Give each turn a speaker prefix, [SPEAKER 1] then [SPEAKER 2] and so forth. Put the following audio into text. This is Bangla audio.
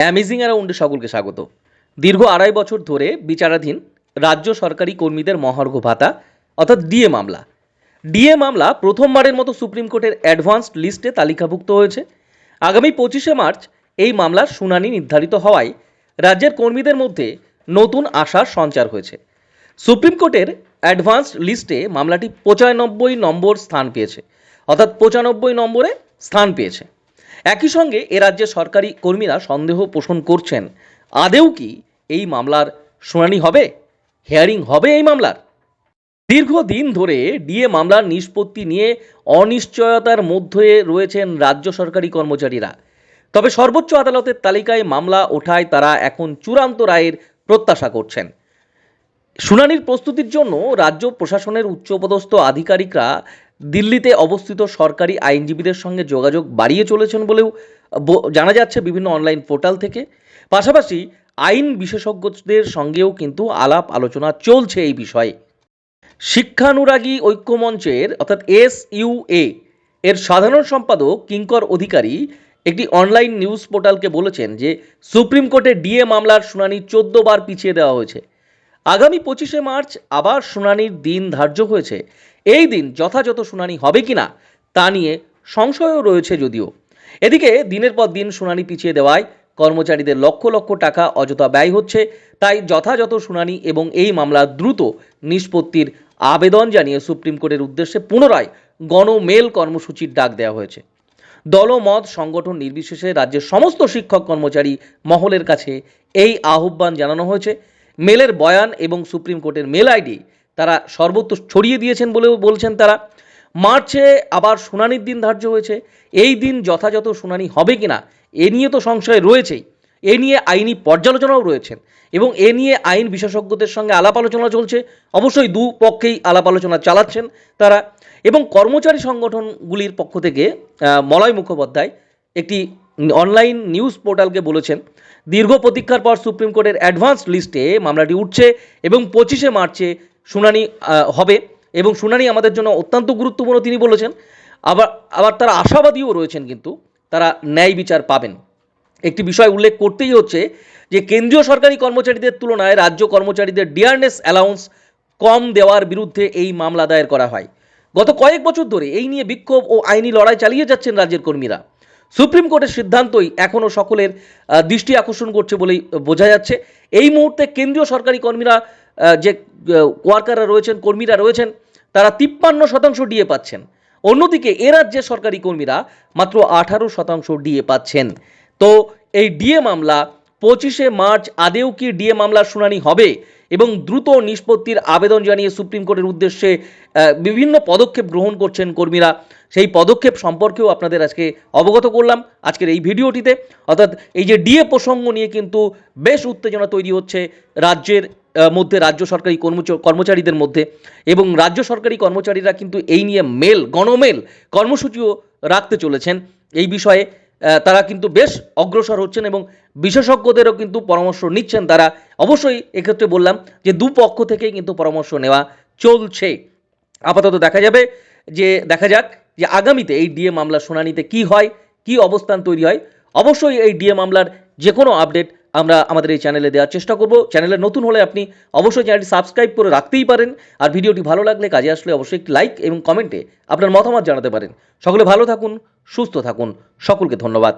[SPEAKER 1] অ্যামেজিং অ্যারাউন্ডে সকলকে স্বাগত। দীর্ঘ আড়াই বছর ধরে বিচারাধীন রাজ্য সরকারি কর্মীদের মহার্ঘ ভাতা, অর্থাৎ ডিএ মামলা। ডিএ মামলা প্রথমবারের মতো সুপ্রিম কোর্টের অ্যাডভান্সড লিস্টে তালিকাভুক্ত হয়েছে। আগামী পঁচিশে মার্চ এই মামলার শুনানি নির্ধারিত হওয়ায় রাজ্যের কর্মীদের মধ্যে নতুন আশার সঞ্চার হয়েছে। সুপ্রিম কোর্টের অ্যাডভান্সড লিস্টে মামলাটি পঁচানব্বই নম্বর স্থান পেয়েছে, অর্থাৎ পঁচানব্বই নম্বরে স্থান পেয়েছে। একই সঙ্গে এ রাজ্যের সরকারি কর্মীরা সন্দেহ পোষণ করছেন। আদেও কি এই মামলার শুনানি হবে? হেয়ারিং হবে এই মামলার? দীর্ঘদিন ধরে ডিএ মামলার নিষ্পত্তি নিয়ে অনিশ্চয়তার মধ্যে রয়েছেন রাজ্য সরকারি কর্মচারীরা। তবে সর্বোচ্চ আদালতের তালিকায় মামলা ওঠায় তারা এখন চূড়ান্ত রায়ের প্রত্যাশা করছেন। শুনানির প্রস্তুতির জন্য রাজ্য প্রশাসনের উচ্চপদস্থ আধিকারিকরা দিল্লিতে অবস্থিত সরকারি আইনজীবীদের সঙ্গে যোগাযোগ বাড়িয়ে চলেছেন বলেও জানা যাচ্ছে বিভিন্ন অনলাইন পোর্টাল থেকে। পাশাপাশি আইন বিশেষজ্ঞদের সঙ্গেও কিন্তু আলাপ আলোচনা চলছে এই বিষয়ে। শিক্ষানুরাগী ঐক্যমঞ্চের, অর্থাৎ এস ইউ এ, এর সাধারণ সম্পাদক কিঙ্কর অধিকারী একটি অনলাইন নিউজ পোর্টালকে বলেছেন যে, সুপ্রিম কোর্টে ডিএ মামলার শুনানি চোদ্দ বার পিছিয়ে দেওয়া হয়েছে। আগামী পঁচিশে মার্চ আবার শুনানির দিন ধার্য হয়েছে। এই দিন যথাযথ শুনানি হবে কিনা তা নিয়ে সংশয়ও রয়েছে যদিও। এদিকে দিনের পর দিন শুনানি পিছিয়ে দেওয়ায় কর্মচারীদের লক্ষ লক্ষ টাকা অযথা ব্যয় হচ্ছে, তাই যথাযথ শুনানি এবং এই মামলা দ্রুত নিষ্পত্তির আবেদন জানিয়ে সুপ্রিম কোর্টের উদ্দেশ্যে পুনরায় গণমেল কর্মসূচির ডাক দেওয়া হয়েছে। দলমত সংগঠন নির্বিশেষে রাজ্যের সমস্ত শিক্ষক কর্মচারী মহলের কাছে এই আহ্বান জানানো হয়েছে। মেলের বয়ান এবং সুপ্রিম কোর্টের মেল আইডি তারা সর্বত্র ছড়িয়ে দিয়েছেন বলেও বলছেন তারা। মার্চে আবার শুনানির দিন ধার্য হয়েছে। এই দিন যথাযথ শুনানি হবে কিনা, এ নিয়ে তো সংশয় রয়েছেই। এ নিয়ে আইনি পর্যালোচনাও রয়েছেন এবং এ নিয়ে আইন বিশেষজ্ঞদের সঙ্গে আলাপ আলোচনা চলছে। অবশ্যই দু পক্ষেই আলাপ আলোচনা চালাচ্ছেন তারা এবং কর্মচারী সংগঠনগুলির পক্ষ থেকে মলয় মুখোপাধ্যায় একটি অনলাইন নিউজ পোর্টালকে বলেছেন, দীর্ঘ প্রতীক্ষার পর সুপ্রিম কোর্টের অ্যাডভান্স লিস্টে মামলাটি উঠছে এবং পঁচিশে মার্চে শুনানি হবে এবং শুনানি আমাদের জন্য অত্যন্ত গুরুত্বপূর্ণ তিনি বলেছেন। আবার আবার তারা আশাবাদীও রয়েছেন কিন্তু তারা ন্যায় বিচার পাবেন। একটি বিষয় উল্লেখ করতেই হচ্ছে যে কেন্দ্রীয় সরকারি কর্মচারীদের তুলনায় রাজ্য কর্মচারীদের ডিয়ারনেস অ্যালাউন্স কম দেওয়ার বিরুদ্ধে এই মামলা দায়ের করা হয়। গত কয়েক বছর ধরে এই নিয়ে বিক্ষোভ ও আইনি লড়াই চালিয়ে যাচ্ছেন রাজ্যের কর্মীরা। সুপ্রিম কোর্টের সিদ্ধান্তই এখনও সকলের দৃষ্টি আকর্ষণ করছে বলেই বোঝা যাচ্ছে। এই মুহূর্তে কেন্দ্রীয় সরকারি কর্মীরা যে ওয়ার্কাররা রয়েছেন, কর্মীরা রয়েছেন, তারা তিপ্পান্ন শতাংশ ডিএ পাচ্ছেন। অন্যদিকে এ রাজ্যের সরকারি কর্মীরা মাত্র আঠারো শতাংশ ডিএ পাচ্ছেন। তো এই ডিএ মামলা পঁচিশে মার্চ আদেও কি ডিএ মামলার শুনানি হবে এবং দ্রুত নিষ্পত্তির আবেদন জানিয়ে সুপ্রিম কোর্টের উদ্দেশ্যে বিভিন্ন পদক্ষেপ গ্রহণ করছেন কর্মীরা সেই পদক্ষেপ সম্পর্কেও আপনাদের আজকে অবগত করলাম আজকের এই ভিডিওটিতে। অর্থাৎ এই যে ডিএ প্রসঙ্গ নিয়ে কিন্তু বেশ উত্তেজনা তৈরি হচ্ছে রাজ্যের মধ্যে রাজ্য সরকারি কর্মচ- কর্মচারীদের মধ্যে এবং রাজ্য সরকারি কর্মচারীরা কিন্তু এই নিয়ে মেল, গণমেল কর্মসূচিও রাখতে চলেছেন। এই বিষয়ে তারা কিন্তু বেশ অগ্রসর হচ্ছেন এবং বিশেষজ্ঞদেরও কিন্তু পরামর্শ নিচ্ছেন তারা। অবশ্যই এক্ষেত্রে বললাম যে দুপক্ষ থেকেই কিন্তু পরামর্শ নেওয়া চলছে। আপাতত দেখা যাবে যে, দেখা যাক যে আগামীতে এই ডিএ মামলার শুনানিতে কি হয়, কি অবস্থান তৈরি হয়, অবশ্যই এই ডিএ মামলার যে কোনো আপডেট আমরা আমাদের এই চ্যানেলে দেওয়ার চেষ্টা করব। চ্যানেলে নতুন হলে আপনি অবশ্যই চ্যানেলটি সাবস্ক্রাইব করে রাখতেই পারেন। আর ভিডিওটি ভালো লাগলে কাজে আসলে অবশ্যই একটি লাইক এবং কমেন্টে আপনার মতামত জানাতে পারেন। সকলে ভালো থাকুন, সুস্থ থাকুন। সকলকে ধন্যবাদ।